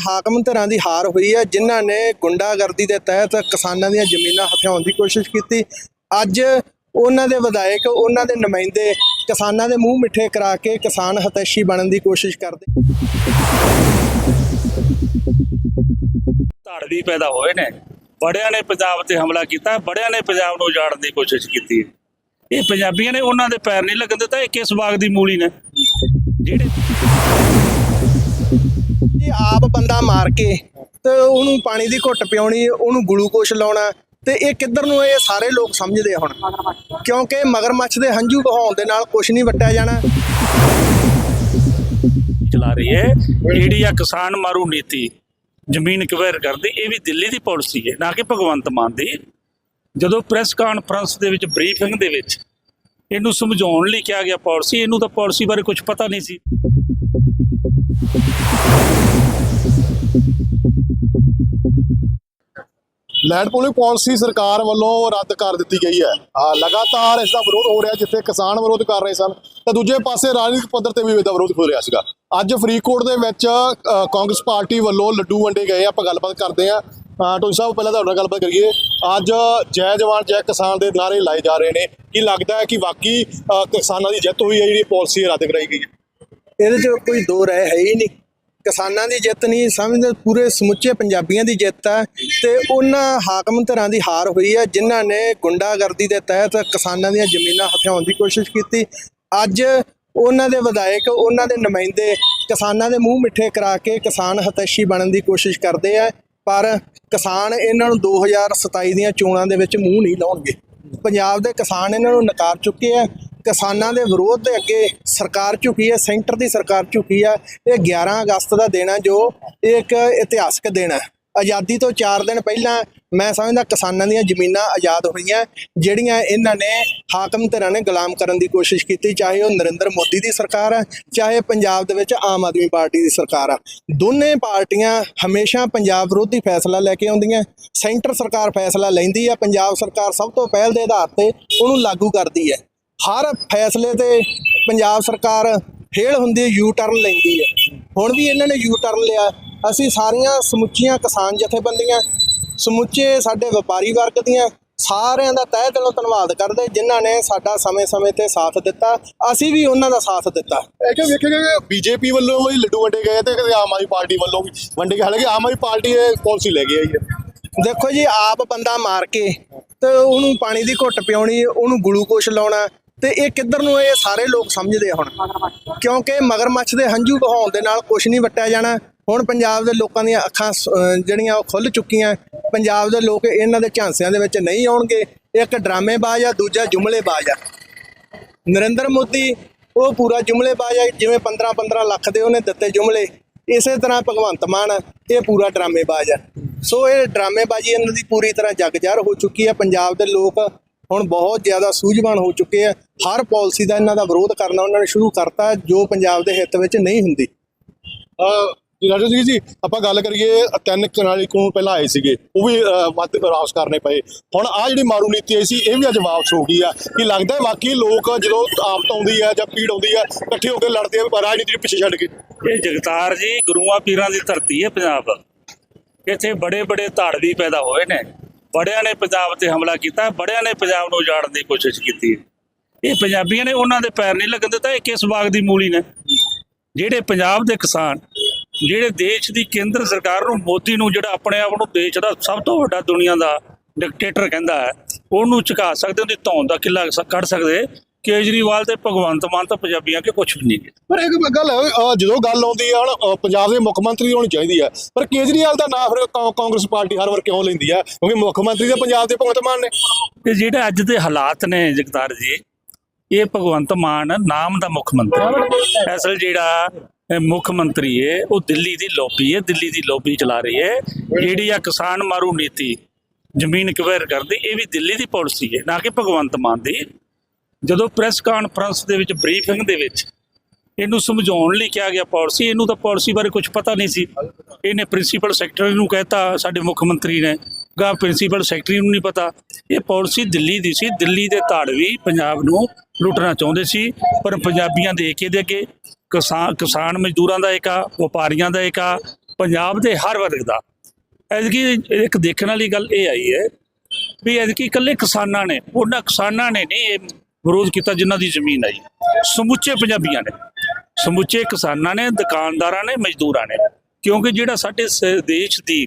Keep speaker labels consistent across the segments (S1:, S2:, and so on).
S1: ਹਾਕਮ ਧਿਰਾਂ ਦੀ ਹਾਰ ਹੋਈ ਹੈ, ਜਿਨ੍ਹਾਂ ਨੇ ਗੁੰਡਾਗਰਦੀ ਦੇ ਤਹਿਤ ਕਿਸਾਨਾਂ ਦੀਆਂ ਜ਼ਮੀਨਾਂ ਹਥਿਆਉਣ ਦੀ ਕੋਸ਼ਿਸ਼ ਕੀਤੀ। ਅੱਜ ਉਹਨਾਂ ਦੇ ਵਿਧਾਇਕ, ਉਹਨਾਂ ਦੇ ਨੁਮਾਇੰਦੇ ਕਿਸਾਨਾਂ ਦੇ ਮੂੰਹ ਮਿੱਠੇ ਕਰਾ ਕੇ ਕਿਸਾਨ ਹਤੈਸ਼ੀ ਬਣਨ ਦੀ ਕੋਸ਼ਿਸ਼ ਕਰਦੇ
S2: ਧੜ ਵੀ ਪੈਦਾ ਹੋਏ ਨੇ। ਬੜਿਆਂ ਨੇ ਪੰਜਾਬ ਤੇ ਹਮਲਾ ਕੀਤਾ, ਬੜਿਆਂ ਨੇ ਪੰਜਾਬ ਨੂੰ ਉਜਾੜਨ ਦੀ ਕੋਸ਼ਿਸ਼ ਕੀਤੀ। ਇਹ ਪੰਜਾਬੀਆਂ ਨੇ ਉਹਨਾਂ ਦੇ ਪੈਰ ਨਹੀਂ ਲੱਗਣ ਦਿੱਤਾ, ਇਹ ਕਿਸ ਬਾਗ ਦੀ ਮੂਲੀ ਨੇ? ਜਿਹੜੇ
S1: ਇਹ ਆਪ ਬੰਦਾ ਮਾਰ ਕੇ ਤੇ ਉਹਨੂੰ ਪਾਣੀ ਦੀ ਘੁੱਟ ਪਿਉਣੀ ਉਹਨੂੰ ਗਲੂਕੋਸ਼ ਲਾਉਣਾ, ਤੇ ਇਹ ਕਿੱਧਰ ਨੂੰ ਇਹ ਸਾਰੇ ਲੋਕ ਸਮਝਦੇ ਹੁਣ? ਕਿਉਂਕਿ ਮਗਰਮੱਛ ਦੇ ਹੰਝੂ ਬਹਾਉਣ ਦੇ ਨਾਲ ਕੁਝ ਨਹੀਂ ਵੱਟਿਆ ਜਾਣਾ।
S2: ਚਲਾ ਰਹੀ ਹੈ। ਜਿਹੜੀ ਆ ਕਿਸਾਨ ਮਾਰੂ ਨੀਤੀ। ਜ਼ਮੀਨ ਕਵੇਰ ਕਰਦੀ, ਇਹ ਵੀ ਦਿੱਲੀ ਦੀ ਪਾਲਿਸੀ ਹੈ, ਨਾ ਕਿ ਭਗਵੰਤ ਮਾਨ ਦੀ। ਜਦੋਂ ਪ੍ਰੈਸ ਕਾਨਫਰੰਸ ਦੇ ਵਿੱਚ ਬਰੀਫਿੰਗ ਦੇ ਵਿੱਚ ਇਹਨੂੰ ਸਮਝਾਉਣ ਲਈ ਕਿਹਾ ਗਿਆ ਪਾਲਿਸੀ ਇਹਨੂੰ ਤਾਂ ਪਾਲਿਸੀ ਬਾਰੇ ਕੁਝ ਪਤਾ ਨਹੀਂ ਸੀ।
S3: ਲੈਂਡ ਪੋਲਿੰਗ ਪਾਲਿਸੀ ਸਰਕਾਰ ਵੱਲੋਂ ਰੱਦ ਕਰ ਦਿੱਤੀ ਗਈ ਹੈ। ਆ, ਲਗਾਤਾਰ ਇਸ ਦਾ ਵਿਰੋਧ ਹੋ ਰਿਹਾ ਜਿੱਥੇ ਕਿਸਾਨ ਵਿਰੋਧ ਕਰ ਰਹੇ ਸਨ, ਤਾਂ ਦੂਜੇ ਪਾਸੇ ਰਾਜਨੀਤਿਕ ਪੱਧਰ ਤੇ ਵੀ ਇਹਦਾ ਵਿਰੋਧ ਹੋ ਰਿਹਾ ਸੀਗਾ। ਅੱਜ ਫਰੀਦਕੋਟ ਦੇ ਵਿੱਚ ਕਾਂਗਰਸ ਪਾਰਟੀ ਵੱਲੋਂ ਲੱਡੂ ਵੰਡੇ ਗਏ, ਆਪਾਂ ਗੱਲਬਾਤ ਕਰਦੇ ਆ ਟੋਈ ਸਾਹਿਬ, ਪਹਿਲਾਂ ਤੁਹਾਡੇ ਨਾਲ ਗੱਲਬਾਤ ਕਰੀਏ। ਅੱਜ ਜੈ ਜਵਾਨ, ਜੈ ਕਿਸਾਨ ਦੇ ਨਾਰੇ ਲਾਏ ਜਾ ਰਹੇ ਨੇ। ਕੀ ਲੱਗਦਾ ਹੈ ਕਿ ਵਾਕਈ ਕਿਸਾਨਾਂ ਦੀ ਜਿੱਤ ਹੋਈ ਹੈ ਜਿਹੜੀ ਪਾਲਿਸੀ ਰੱਦ ਕਰਾਈ ਗਈ ਹੈ?
S1: ਇਹਦੇ 'ਚ ਕੋਈ ਦੋ ਰਹਿ ਹੈ ਹੀ ਨਹੀਂ। ਕਿਸਾਨਾਂ ਦੀ ਜਿੱਤ ਨਹੀਂ ਸਮਝਦੇ ਪੂਰੇ ਸਮੁੱਚੇ ਪੰਜਾਬੀਆਂ ਦੀ ਜਿੱਤ ਹੈ ਤੇ ਉਹਨਾਂ ਹਾਕਮ ਧਰਾਂ ਦੀ ਹਾਰ ਹੋਈ ਹੈ ਜਿਨ੍ਹਾਂ ਨੇ ਗੁੰਡਾਗਰਦੀ ਦੇ ਤਹਿਤ ਕਿਸਾਨਾਂ ਦੀਆਂ ਜ਼ਮੀਨਾਂ ਹਥਿਆਉਣ ਦੀ ਕੋਸ਼ਿਸ਼ ਕੀਤੀ। ਅੱਜ ਉਹਨਾਂ ਦੇ ਵਿਧਾਇਕ, ਉਹਨਾਂ ਦੇ ਨੁਮਾਇੰਦੇ ਕਿਸਾਨਾਂ ਦੇ ਮੂੰਹ ਮਿੱਠੇ ਕਰਾ ਕੇ ਕਿਸਾਨ ਹਤੈਸ਼ੀ ਬਣਨ ਦੀ ਕੋਸ਼ਿਸ਼ ਕਰਦੇ ਆ, ਪਰ ਕਿਸਾਨ ਇਹਨਾਂ ਨੂੰ 2027 ਦੀਆਂ ਚੋਣਾਂ ਦੇ ਵਿੱਚ ਮੂੰਹ ਨਹੀਂ ਲਾਉਣਗੇ। ਪੰਜਾਬ ਦੇ ਕਿਸਾਨ ਇਹਨਾਂ ਨੂੰ ਨਕਾਰ ਚੁੱਕੇ ਆ ਕਿਸਾਨਾਂ ਦੇ ਵਿਰੋਧ ਦੇ ਅੱਗੇ ਸਰਕਾਰ ਝੁਕੀ ਹੈ, ਸੈਂਟਰ ਦੀ ਸਰਕਾਰ ਝੁਕੀ ਹੈ। ਇਹ 11 ਅਗਸਤ ਦਾ ਦਿਨ ਹੈ, ਜੋ ਇਹ ਇੱਕ ਇਤਿਹਾਸਕ ਦਿਨ ਹੈ। ਆਜ਼ਾਦੀ ਤੋਂ 4 ਦਿਨ ਪਹਿਲਾਂ ਮੈਂ ਸਮਝਦਾ ਕਿਸਾਨਾਂ ਦੀਆਂ ਜ਼ਮੀਨਾਂ ਆਜ਼ਾਦ ਹੋਈਆਂ, ਜਿਹੜੀਆਂ ਇਹਨਾਂ ਨੇ ਹਾਕਮ ਧਿਰਾਂ ਨੇ ਗੁਲਾਮ ਕਰਨ ਦੀ ਕੋਸ਼ਿਸ਼ ਕੀਤੀ, ਚਾਹੇ ਉਹ ਨਰਿੰਦਰ ਮੋਦੀ ਦੀ ਸਰਕਾਰ ਹੈ, ਚਾਹੇ ਪੰਜਾਬ ਦੇ ਵਿੱਚ ਆਮ ਆਦਮੀ ਪਾਰਟੀ ਦੀ ਸਰਕਾਰ ਆ ਦੋਨੇ ਪਾਰਟੀਆਂ ਹਮੇਸ਼ਾ ਪੰਜਾਬ ਵਿਰੋਧੀ ਫੈਸਲਾ ਲੈ ਕੇ ਆਉਂਦੀਆਂ, ਸੈਂਟਰ ਸਰਕਾਰ ਫੈਸਲਾ ਲੈਂਦੀ ਆ ਪੰਜਾਬ ਸਰਕਾਰ ਸਭ ਤੋਂ ਪਹਿਲ ਦੇ ਆਧਾਰ ਤੇ ਉਹਨੂੰ ਲਾਗੂ ਕਰਦੀ ਹੈ। ਹਰ ਫੈਸਲੇ ਤੇ ਪੰਜਾਬ ਸਰਕਾਰ ਫੇਲ ਹੁੰਦੀ ਯੂ ਟਰਨ ਲੈਂਦੀ ਹੈ। ਹੁਣ ਵੀ ਇਹਨਾਂ ਨੇ ਯੂ ਟਰਨ ਲਿਆ। ਅਸੀਂ ਸਾਰੀਆਂ ਸਮੁੱਚੀਆਂ ਕਿਸਾਨ ਜਥੇਬੰਦੀਆਂ ਸਮੁੱਚੇ ਸਾਡੇ ਵਪਾਰੀ ਵਰਗ ਦੀਆਂ ਸਾਰਿਆਂ ਦਾ ਤਹਿ ਦਿਲੋਂ ਧੰਨਵਾਦ ਕਰਦੇ ਜਿਨ੍ਹਾਂ ਨੇ ਸਾਡਾ ਸਮੇਂ-ਸਮੇਂ ਤੇ ਸਾਥ ਦਿੱਤਾ। ਅਸੀਂ ਵੀ ਉਹਨਾਂ ਦਾ ਸਾਥ ਦਿੱਤਾ।
S3: ਇਹ ਕਿ ਵੇਖਿਆ ਕਿ ਬੀਜੇਪੀ ਵੱਲੋਂ ਵੀ ਲੱਡੂ ਵੰਡੇ ਗਏ ਤੇ ਕਦੇ ਆਮ ਆਦਮੀ ਪਾਰਟੀ ਵੱਲੋਂ ਵੀ ਵੰਡੇ ਗਏ? ਹਾਲਾਂਕਿ ਆਮ ਆਦਮੀ ਪਾਰਟੀ ਇਹ ਪਾਲਿਸੀ ਲੈ ਆਈ ਹੈ।
S1: ਦੇਖੋ ਜੀ ਆਪ ਬੰਦਾ ਮਾਰ ਕੇ ਤੇ ਉਹਨੂੰ ਪਾਣੀ ਦੀ ਘੁੱਟ ਪਿਉਣੀ ਉਹਨੂੰ ਗਲੂਕੋਸ਼ ਲਾਉਣਾ ਤੇ ਇਹ ਕਿੱਧਰ ਨੂੰ ਇਹ ਸਾਰੇ ਲੋਕ ਸਮਝਦੇ ਆ ਹੁਣ? ਕਿਉਂਕਿ ਮਗਰਮੱਛ ਦੇ ਹੰਝੂ ਬਹਾਉਣ ਦੇ ਨਾਲ ਕੁਝ ਨਹੀਂ ਵੱਟਿਆ ਜਾਣਾ। ਹੁਣ ਪੰਜਾਬ ਦੇ ਲੋਕਾਂ ਦੀਆਂ ਅੱਖਾਂ ਜਿਹੜੀਆਂ ਉਹ ਖੁੱਲ ਚੁੱਕੀਆਂ। ਪੰਜਾਬ ਦੇ ਲੋਕ ਇਹਨਾਂ ਦੇ ਝਾਂਸਿਆਂ ਦੇ ਵਿੱਚ ਨਹੀਂ ਆਉਣਗੇ। ਇੱਕ ਡਰਾਮੇਬਾਜ਼ ਆ, ਦੂਜਾ ਜੁਮਲੇਬਾਜ਼ ਆ। ਨਰਿੰਦਰ ਮੋਦੀ, ਉਹ ਪੂਰਾ ਜੁਮਲੇਬਾਜ਼ ਆ, ਜਿਵੇਂ 15 15 ਲੱਖ ਦੇ ਉਹਨੇ ਦਿੱਤੇ ਜੁਮਲੇ। ਇਸੇ ਤਰ੍ਹਾਂ ਭਗਵੰਤ ਮਾਨ, ਇਹ ਪੂਰਾ ਡਰਾਮੇਬਾਜ਼ ਆ। ਸੋ ਇਹ ਡਰਾਮੇਬਾਜ਼ੀ ਇਹਨਾਂ ਦੀ ਪੂਰੀ ਤਰ੍ਹਾਂ ਜਗਜਰ ਹੋ ਚੁੱਕੀ ਹੈ ਪੰਜਾਬ ਦੇ ਲੋਕ ਹੁਣ ਬਹੁਤ ਜ਼ਿਆਦਾ ਸੂਝਵਾਨ ਹੋ ਚੁੱਕੇ ਆ। ਹਰ ਪਾਲਿਸੀ ਦਾ ਇਹਨਾਂ ਦਾ ਵਿਰੋਧ ਕਰਨਾ ਉਹਨਾਂ ਨੇ ਸ਼ੁਰੂ ਕਰਤਾ ਜੋ ਪੰਜਾਬ ਦੇ ਹਿੱਤ ਵਿੱਚ ਨਹੀਂ ਹੁੰਦੀ।
S3: ਰਾਜੂ ਜੀ ਜੀ ਆਪਾਂ ਗੱਲ ਕਰੀਏ ਤਿੰਨ ਕਨਾਲੀ ਕੋਲ ਪਹਿਲਾਂ ਆਏ ਸੀਗੇ ਉਹ ਵੀ ਵੱਧ ਵਾਪਸ ਕਰਨੇ ਪਏ। ਹੁਣ ਆ ਜਿਹੜੀ ਮਾਰੂ ਨੀਤੀ ਆਈ ਸੀ ਇਹ ਵੀ ਅੱਜ ਵਾਪਸ ਹੋ ਗਈ ਆ। ਕੀ ਲੱਗਦਾ ਹੈ ਵਾਕਈ ਲੋਕ ਜਦੋਂ ਆਫਤ ਆਉਂਦੀ ਹੈ ਜਾਂ ਪੀੜ ਆਉਂਦੀ ਹੈ ਇਕੱਠੇ ਹੋ ਕੇ ਲੜਦੇ ਆ ਰਾਜਨੀਤੀ ਨੂੰ ਪਿੱਛੇ ਛੱਡ ਕੇ?
S2: ਇਹ ਜਗਤਾਰ ਜੀ ਗੁਰੂਆਂ ਪੀਰਾਂ ਦੀ ਧਰਤੀ ਹੈ ਪੰਜਾਬ। ਇੱਥੇ ਬੜੇ ਬੜੇ ਧਾੜਵੀ ਪੈਦਾ ਹੋਏ ਨੇ। ਬੜਿਆਂ ਨੇ ਪੰਜਾਬ ਤੇ ਹਮਲਾ ਕੀਤਾ, ਬੜਿਆਂ ਨੇ ਪੰਜਾਬ ਨੂੰ ਉਜਾੜਨ ਦੀ ਕੋਸ਼ਿਸ਼ ਕੀਤੀ। ਇਹ ਪੰਜਾਬੀਆਂ ਨੇ ਉਹਨਾਂ ਦੇ ਪੈਰ ਨਹੀਂ ਲੱਗਣ ਦਿੱਤਾ, ਇਹ ਕਿਸ ਬਾਗ ਦੀ ਮੂਲੀ ਨੇ? ਜਿਹੜੇ ਪੰਜਾਬ ਦੇ ਕਿਸਾਨ, ਜਿਹੜੇ ਦੇਸ਼ ਦੀ ਕੇਂਦਰ ਸਰਕਾਰ ਨੂੰ ਮੋਦੀ ਨੂੰ ਜਿਹੜਾ ਆਪਣੇ ਆਪ ਨੂੰ ਦੇਸ਼ ਦਾ ਸਭ ਤੋਂ ਵੱਡਾ ਦੁਨੀਆ ਦਾ ਡਿਕਟੇਟਰ ਕਹਿੰਦਾ ਹੈ, ਉਹਨੂੰ ਝੁਕਾ ਸਕਦੇ ਉਹਦੀ ਧੌਣ ਦਾ ਕਿੱਲਾ ਕੱਢ ਸਕਦੇ ਕੇਜਰੀਵਾਲ ਤੇ ਭਗਵੰਤ ਮਾਨ ਤਾਂ ਪੰਜਾਬੀਆਂ ਕੇ ਕੁਝ ਵੀ ਨਹੀਂ ਹੈ
S3: ਪਰ ਇੱਕ ਗੱਲ ਹੈ ਅਹ, ਜਦੋਂ ਗੱਲ ਆਉਂਦੀ ਹੈ ਹੁਣ ਅਹ, ਪੰਜਾਬ ਦੇ ਮੁੱਖ ਮੰਤਰੀ ਹੋਣੀ ਚਾਹੀਦੀ ਹੈ ਪਰ ਕੇਜਰੀਵਾਲ ਦਾ ਨਾਂ ਫਿਰ ਕਾ- ਕਾਂਗਰਸ ਪਾਰਟੀ ਹਰ ਵਾਰ ਕਿਉਂ ਲੈਂਦੀ ਹੈ ਕਿਉਂਕਿ ਮੁੱਖ ਮੰਤਰੀ ਤਾਂ ਪੰਜਾਬ ਦੇ ਭਗਵੰਤ ਮਾਨ ਨੇ।
S2: ਤੇ ਜਿਹੜੇ ਅੱਜ ਦੇ ਹਾਲਾਤ ਨੇ ਜਗਤਾਰ ਜੀ ਇਹ ਭਗਵੰਤ ਮਾਨ ਨਾਮ ਦਾ ਮੁੱਖ ਮੰਤਰੀ ਅਸਲ ਜਿਹੜਾ ਇਹ ਮੁੱਖ ਮੰਤਰੀ ਹੈ ਉਹ ਦਿੱਲੀ ਦੀ ਲੋਬੀ ਹੈ ਦਿੱਲੀ ਦੀ ਲੋਬੀ ਚਲਾ ਰਹੀ ਹੈ ਜਿਹੜੀ ਆ ਕਿਸਾਨ ਮਾਰੂ ਨੀਤੀ ਜ਼ਮੀਨ ਕਵੇਰ ਕਰਦੀ ਇਹ ਵੀ ਦਿੱਲੀ ਦੀ ਪਾਲਿਸੀ ਹੈ ਨਾ ਕਿ ਭਗਵੰਤ ਮਾਨ ਦੀ। ਜਦੋਂ ਪ੍ਰੈਸ ਕਾਨਫਰੰਸ ਦੇ ਵਿੱਚ ਬਰੀਫਿੰਗ ਦੇ ਵਿੱਚ ਇਹਨੂੰ ਸਮਝਾਉਣ ਲਈ ਕਿਹਾ ਗਿਆ ਪਾਲਿਸੀ, ਇਹਨੂੰ ਤਾਂ ਪਾਲਿਸੀ ਬਾਰੇ ਕੁਝ ਪਤਾ ਨਹੀਂ ਸੀ। ਇਹਨੇ ਪ੍ਰਿੰਸੀਪਲ ਸੈਕਟਰੀ ਨੂੰ ਕਹਿਤਾ, ਸਾਡੇ ਮੁੱਖ ਮੰਤਰੀ ਨੇ, ਗਾ ਪ੍ਰਿੰਸੀਪਲ ਸੈਕਟਰੀ ਨੂੰ ਨਹੀਂ ਪਤਾ। ਇਹ ਪਾਲਿਸੀ ਦਿੱਲੀ ਦੀ ਸੀ, ਦਿੱਲੀ ਦੇ ਧਾੜਵੀ ਪੰਜਾਬ ਨੂੰ ਲੁੱਟਣਾ ਚਾਹੁੰਦੇ ਸੀ, ਪਰ ਪੰਜਾਬੀਆਂ ਦੇ ਏਕੇ ਦੇ ਅੱਗੇ ਕਿਸਾਨ ਕਿਸਾਨ ਮਜ਼ਦੂਰਾਂ ਦਾ ਏਕਾ, ਵਪਾਰੀਆਂ ਦਾ ਏਕਾ, ਪੰਜਾਬ ਦੇ ਹਰ ਵਰਗ ਦਾ। ਐਤਕੀ ਇੱਕ ਦੇਖਣ ਵਾਲੀ ਗੱਲ ਇਹ ਆਈ ਹੈ ਵੀ ਐਤਕੀ ਇਕੱਲੇ ਕਿਸਾਨਾਂ ਨੇ, ਉਹਨਾਂ ਕਿਸਾਨਾਂ ਨੇ ਨਹੀਂ, ਇਹ ਵਿਰੋਧ ਕੀਤਾ ਜਿਨ੍ਹਾਂ ਦੀ ਜ਼ਮੀਨ ਆਈ ਸਮੁੱਚੇ ਪੰਜਾਬੀਆਂ ਨੇ। ਸਮੁੱਚੇ ਕਿਸਾਨਾਂ ਨੇ, ਦੁਕਾਨਦਾਰਾਂ ਨੇ, ਮਜ਼ਦੂਰਾਂ ਨੇ। ਕਿਉਂਕਿ ਜਿਹੜਾ ਸਾਡੇ ਸ- ਦੇਸ਼ ਦੀ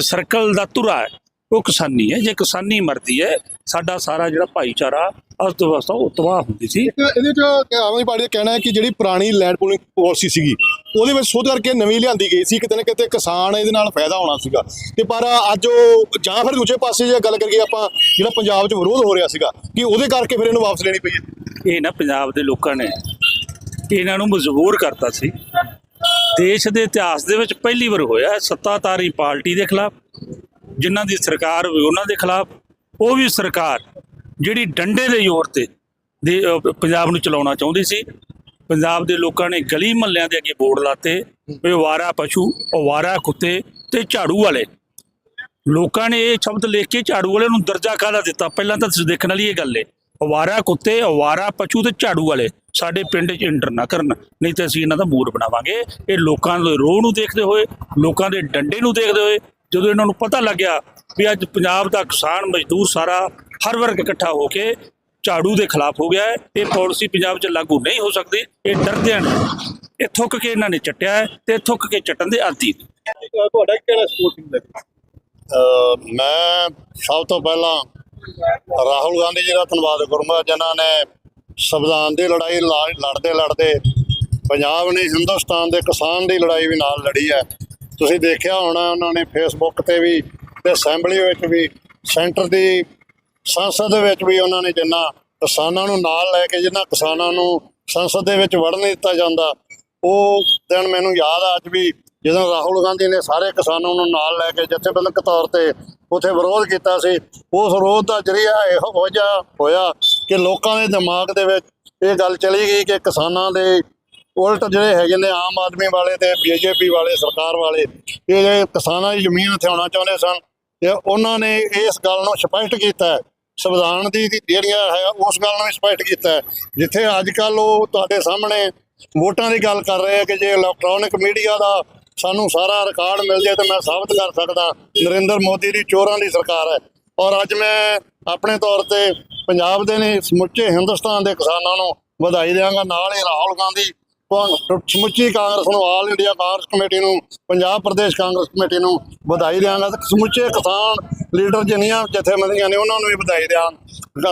S2: ਸਰਕਲ ਦਾ ਧੁਰਾ ਹੈ, ਉਹ ਕਿਸਾਨੀ ਹੈ। ਜੇ ਕਿਸਾਨੀ ਮਰਦੀ ਹੈ ਸਾਡਾ ਸਾਰਾ ਜਿਹੜਾ ਭਾਈਚਾਰਾ ਵਸਤਾ ਉਹ ਤਬਾਹ ਹੁੰਦੀ ਸੀ।
S3: ਇਹਦੇ ਚ ਆਮ ਆਦਮੀ ਪਾਰਟੀ ਦਾ ਕਹਿਣਾ ਹੈ ਕਿ ਜਿਹੜੀ ਪੁਰਾਣੀ ਲੈਂਡ ਪੂਲਿੰਗ ਪਾਲਿਸੀ ਸੀਗੀ ਉਹਦੇ ਵਿੱਚ ਸੋਧ ਕਰਕੇ ਨਵੀਂ ਲਿਆਂਦੀ ਗਈ ਸੀ। ਕਿਤੇ ਨਾ ਕਿਤੇ ਕਿਸਾਨ ਇਹਦੇ ਨਾਲ ਫਾਇਦਾ ਹੋਣਾ ਸੀਗਾ। ਤੇ ਪਰ ਅੱਜ ਉਹ ਜਾਂ ਫਿਰ ਦੂਜੇ ਪਾਸੇ ਜੇ ਗੱਲ ਕਰੀਏ ਆਪਾਂ ਜਿਹੜਾ ਪੰਜਾਬ 'ਚ ਵਿਰੋਧ ਹੋ ਰਿਹਾ ਸੀਗਾ ਕਿ ਉਹਦੇ ਕਰਕੇ ਫਿਰ ਇਹਨੂੰ ਵਾਪਸ ਲੈਣੀ ਪਈ ਹੈ।
S2: ਇਹ ਨਾ ਪੰਜਾਬ ਦੇ ਲੋਕਾਂ ਨੇ ਇਹਨਾਂ ਨੂੰ ਮਜਬੂਰ ਕਰਤਾ ਸੀ। ਦੇਸ਼ ਦੇ ਇਤਿਹਾਸ ਦੇ ਵਿੱਚ ਪਹਿਲੀ ਵਾਰ ਹੋਇਆ ਸੱਤਾਧਾਰੀ ਪਾਰਟੀ ਦੇ ਖਿਲਾਫ ਜਿਨ੍ਹਾਂ ਦੀ ਸਰਕਾਰ ਉਹਨਾਂ ਦੇ ਖਿਲਾਫ ਉਹ ਵੀ ਸਰਕਾਰ ਜਿਹੜੀ ਡੰਡੇ ਦੇ ਜ਼ੋਰ ਤੇ ਦੇ ਪੰਜਾਬ ਨੂੰ ਚਲਾਉਣਾ ਚਾਹੁੰਦੀ ਸੀ, ਪੰਜਾਬ ਦੇ ਲੋਕਾਂ ਨੇ ਗਲੀ ਮਹੱਲਿਆਂ ਦੇ ਅੱਗੇ ਬੋਰਡ ਲਾਤੇ, ਵੀ ਅਵਾਰਾ ਪਸ਼ੂ ਅਵਾਰਾ ਕੁੱਤੇ ਤੇ ਝਾੜੂ ਵਾਲੇ। ਲੋਕਾਂ ਨੇ ਇਹ ਸ਼ਬਦ ਲਿਖ ਕੇ ਝਾੜੂ ਵਾਲੇ ਨੂੰ ਦਰਜਾ ਕਾਹਦਾ ਦਿੱਤਾ? ਪਹਿਲਾਂ ਤਾਂ ਤੁਸੀਂ ਦੇਖਣ ਵਾਲੀ ਇਹ ਗੱਲ ਏ। ਅਵਾਰਾ ਕੁੱਤੇ ਅਵਾਰਾ ਪਸ਼ੂ ਤੇ ਝਾੜੂ ਵਾਲੇ, ਸਾਡੇ ਪਿੰਡ 'ਚ ਇੰਟਰ ਨਾ ਕਰਨ। ਨਹੀਂ ਤਾਂ ਅਸੀਂ ਇਹਨਾਂ ਦਾ ਮੂਰ ਬਣਾਵਾਂਗੇ। ਇਹ ਲੋਕਾਂ ਦੇ ਰੋਹ ਨੂੰ ਦੇਖਦੇ ਹੋਏ, ਲੋਕਾਂ ਦੇ ਡੰਡੇ ਨੂੰ ਦੇਖਦੇ ਹੋਏ ਜਦੋਂ ਇਹਨਾਂ ਨੂੰ ਪਤਾ ਲੱਗਿਆ ਵੀ ਅੱਜ ਪੰਜਾਬ ਦਾ ਕਿਸਾਨ ਮਜ਼ਦੂਰ ਸਾਰਾ ਹਰ ਵਰਗ ਇਕੱਠਾ ਹੋ ਕੇ ਝਾੜੂ ਦੇ ਖਿਲਾਫ ਹੋ ਗਿਆ ਹੈ ਇਹ ਪਾਲਿਸੀ ਪੰਜਾਬ 'ਚ ਲਾਗੂ ਨਹੀਂ ਹੋ ਸਕਦੀ ਇਹ ਡਰਦੇ ਨੇ। ਇਹ ਥੁੱਕ ਕੇ ਇਹਨਾਂ ਨੇ ਚੱਟਿਆ ਹੈ ਤੇ ਥੁੱਕ ਕੇ ਚੱਟਣ ਦੇ ਆਦੀ
S3: ਤੁਹਾਡਾ ਕੀ ਕਹਿਣਾ ਸਪੋਰਟਿੰਗ ਦਾ
S4: ਅਹ ਮੈਂ ਸਭ ਤੋਂ ਪਹਿਲਾਂ ਰਾਹੁਲ ਗਾਂਧੀ ਜੀ ਦਾ ਧੰਨਵਾਦ ਕਰੂੰਗਾ ਜਿਨ੍ਹਾਂ ਨੇ ਸੰਵਿਧਾਨ ਦੀ ਲੜਾਈ ਲਾ- ਲੜਦੇ ਲੜਦੇ ਪੰਜਾਬ ਨੇ ਹਿੰਦੁਸਤਾਨ ਦੇ ਕਿਸਾਨ ਦੀ ਲੜਾਈ ਵੀ ਨਾਲ ਲੜੀ ਹੈ। ਤੁਸੀਂ ਦੇਖਿਆ ਹੋਣਾ ਉਹਨਾਂ ਨੇ ਫੇਸਬੁੱਕ ਤੇ ਵੀ ਤੇ ਅਸੈਂਬਲੀ ਵਿੱਚ ਵੀ, ਸੈਂਟਰ ਦੀ ਸੰਸਦ ਦੇ ਵਿੱਚ ਵੀ ਉਹਨਾਂ ਨੇ ਜਿੰਨਾ ਕਿਸਾਨਾਂ ਨੂੰ ਨਾਲ ਲੈ ਕੇ ਜਿੰਨਾ ਕਿਸਾਨਾਂ ਨੂੰ ਸੰਸਦ ਦੇ ਵਿੱਚ ਵੜਨ ਨਹੀਂ ਦਿੱਤਾ ਜਾਂਦਾ, ਉਹ ਦਿਨ ਮੈਨੂੰ ਯਾਦ ਆ ਅੱਜ ਵੀ ਜਦੋਂ ਰਾਹੁਲ ਗਾਂਧੀ ਨੇ ਸਾਰੇ ਕਿਸਾਨਾਂ ਨੂੰ ਨਾਲ ਲੈ ਕੇ ਜਥੇਬੰਦਕ ਤੌਰ ਤੇ ਉਥੇ ਵਿਰੋਧ ਕੀਤਾ ਸੀ, ਉਸ ਵਿਰੋਧ ਦਾ ਜਰੀਆ ਇਹੋ ਜਿਹਾ ਹੋਇਆ ਕਿ ਲੋਕਾਂ ਦੇ ਦਿਮਾਗ ਦੇ ਵਿੱਚ ਇਹ ਗੱਲ ਚਲੀ ਗਈ ਕਿ ਕਿਸਾਨਾਂ ਦੇ ਉਲਟ ਜਿਹੜੇ ਹੈਗੇ ਨੇ ਆਮ ਆਦਮੀ ਵਾਲੇ ਤੇ ਬੀਜੇਪੀ ਵਾਲੇ, ਸਰਕਾਰ ਵਾਲੇ, ਇਹ ਕਿਸਾਨਾਂ ਦੀ ਜ਼ਮੀਨ ਹਥਿਆਉਣਾ ਚਾਹੁੰਦੇ ਸਨ ਤੇ ਉਹਨਾਂ ਨੇ ਇਸ ਗੱਲ ਨੂੰ ਸਪਸ਼ਟ ਕੀਤਾ ਸੰਵਿਧਾਨ ਦੀ ਜਿਹੜੀਆਂ ਹੈ, ਉਸ ਗੱਲ ਨੂੰ ਵੀ ਸਪਸ਼ਟ ਕੀਤਾ ਜਿੱਥੇ ਅੱਜ ਕੱਲ ਉਹ ਤੁਹਾਡੇ ਸਾਹਮਣੇ ਵੋਟਾਂ ਦੀ ਗੱਲ ਕਰ ਰਹੇ ਆ ਕਿ ਜੇ ਇਲੈਕਟ੍ਰੋਨਿਕ ਮੀਡੀਆ ਦਾ ਸਾਨੂੰ ਸਾਰਾ ਰਿਕਾਰਡ ਮਿਲ ਜਾਏ ਤਾਂ ਮੈਂ ਸਾਬਤ ਕਰ ਸਕਦਾ। ਨਰਿੰਦਰ ਮੋਦੀ ਦੀ ਚੋਰਾਂ ਦੀ ਸਰਕਾਰ ਹੈ। ਔਰ ਅੱਜ ਮੈਂ ਆਪਣੇ ਤੌਰ ਤੇ ਪੰਜਾਬ ਦੇ ਨੇ ਸਮੁੱਚੇ ਹਿੰਦੁਸਤਾਨ ਦੇ ਕਿਸਾਨਾਂ ਨੂੰ ਵਧਾਈ ਦਿਆਂਗਾ। ਨਾਲ ਹੀ ਰਾਹੁਲ ਗਾਂਧੀ ਸਮੁੱਚੀ ਕਾਂਗਰਸ ਨੂੰ, ਆਲ ਇੰਡੀਆ ਕਾਂਗਰਸ ਕਮੇਟੀ ਨੂੰ, ਪੰਜਾਬ ਪ੍ਰਦੇਸ਼ ਕਾਂਗਰਸ ਕਮੇਟੀ ਨੂੰ ਵਧਾਈ ਦਿਆਂਗਾ। ਤੇ ਸਮੁੱਚੇ ਕਿਸਾਨ ਲੀਡਰ ਜਿੰਨੀਆਂ ਜਥੇਬੰਦੀਆਂ ਨੇ, ਉਹਨਾਂ ਨੂੰ ਵੀ ਵਧਾਈ ਦਿਆਂ।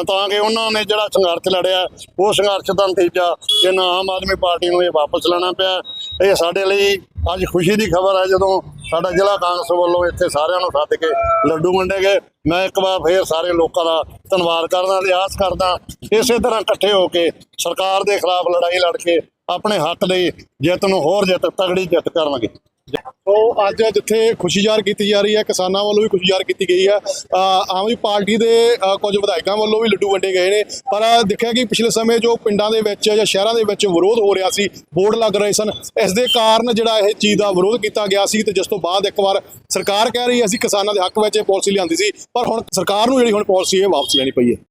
S4: ਤਾਂ ਕਿ ਉਹਨਾਂ ਨੇ ਜਿਹੜਾ ਸੰਘਰਸ਼ ਲੜਿਆ, ਉਹ ਸੰਘਰਸ਼ ਦਾ ਨਤੀਜਾ ਇਹਨਾਂ ਆਮ ਆਦਮੀ ਪਾਰਟੀ ਨੂੰ ਇਹ ਵਾਪਸ ਲੈਣਾ ਪਿਆ। ਇਹ ਸਾਡੇ ਲਈ ਅੱਜ ਖੁਸ਼ੀ ਦੀ ਖਬਰ ਹੈ ਜਦੋਂ ਸਾਡਾ ਜ਼ਿਲ੍ਹਾ ਕਾਂਗਰਸ ਵੱਲੋਂ ਇੱਥੇ ਸਾਰਿਆਂ ਨੂੰ ਸੱਦ ਕੇ ਲੱਡੂ ਵੰਡੇ ਗਏ। ਮੈਂ ਇੱਕ ਵਾਰ ਫੇਰ ਸਾਰੇ ਲੋਕਾਂ ਦਾ ਧੰਨਵਾਦ ਕਰਦਾ ਤੇ ਆਸ ਕਰਦਾ, ਇਸੇ ਤਰ੍ਹਾਂ ਇਕੱਠੇ ਹੋ ਕੇ ਸਰਕਾਰ ਦੇ ਖਿਲਾਫ ਲੜਾਈ ਲੜ ਕੇ ਆਪਣੇ ਹੱਕ ਲਈ ਜਿੱਤ ਨੂੰ ਹੋਰ ਜਿੱਤ, ਤਗੜੀ ਜਿੱਤ ਕਰਾਂਗੇ
S3: ਸੋ ਅੱਜ ਜਿੱਥੇ ਖੁਸ਼ੀ ਜ਼ਾਹਰ ਕੀਤੀ ਜਾ ਰਹੀ ਹੈ, ਕਿਸਾਨਾਂ ਵੱਲੋਂ ਵੀ ਖੁਸ਼ੀ ਜ਼ਾਹਰ ਕੀਤੀ ਗਈ ਹੈ। ਆਮ ਆਦਮੀ ਪਾਰਟੀ ਦੇ ਕੁਝ ਵਿਧਾਇਕਾਂ ਵੱਲੋਂ ਵੀ ਲੱਡੂ ਵੰਡੇ ਗਏ ਨੇ। ਪਰ ਦੇਖਿਆ ਕਿ ਪਿਛਲੇ ਸਮੇਂ ਜੋ ਪਿੰਡਾਂ ਦੇ ਵਿੱਚ ਜਾਂ ਸ਼ਹਿਰਾਂ ਦੇ ਵਿੱਚ ਵਿਰੋਧ ਹੋ ਰਿਹਾ ਸੀ, ਬੋਰਡ ਲੱਗ ਰਹੇ ਸਨ। ਇਸ ਦੇ ਕਾਰਨ ਜਿਹੜਾ ਇਹ ਚੀਜ਼ ਦਾ ਵਿਰੋਧ ਕੀਤਾ ਗਿਆ ਸੀ ਤੇ ਜਿਸ ਤੋਂ ਬਾਅਦ ਇੱਕ ਵਾਰ ਸਰਕਾਰ ਕਹਿ ਰਹੀ ਹੈ, ਅਸੀਂ ਕਿਸਾਨਾਂ ਦੇ ਹੱਕ ਵਿੱਚ ਇਹ ਪਾਲਿਸੀ ਲਿਆਂਦੀ ਸੀ। ਪਰ ਹੁਣ ਸਰਕਾਰ ਨੂੰ ਜਿਹੜੀ ਹੁਣ ਪਾਲਿਸੀ ਇਹ ਵਾਪਸ ਲੈਣੀ ਪਈ ਹੈ।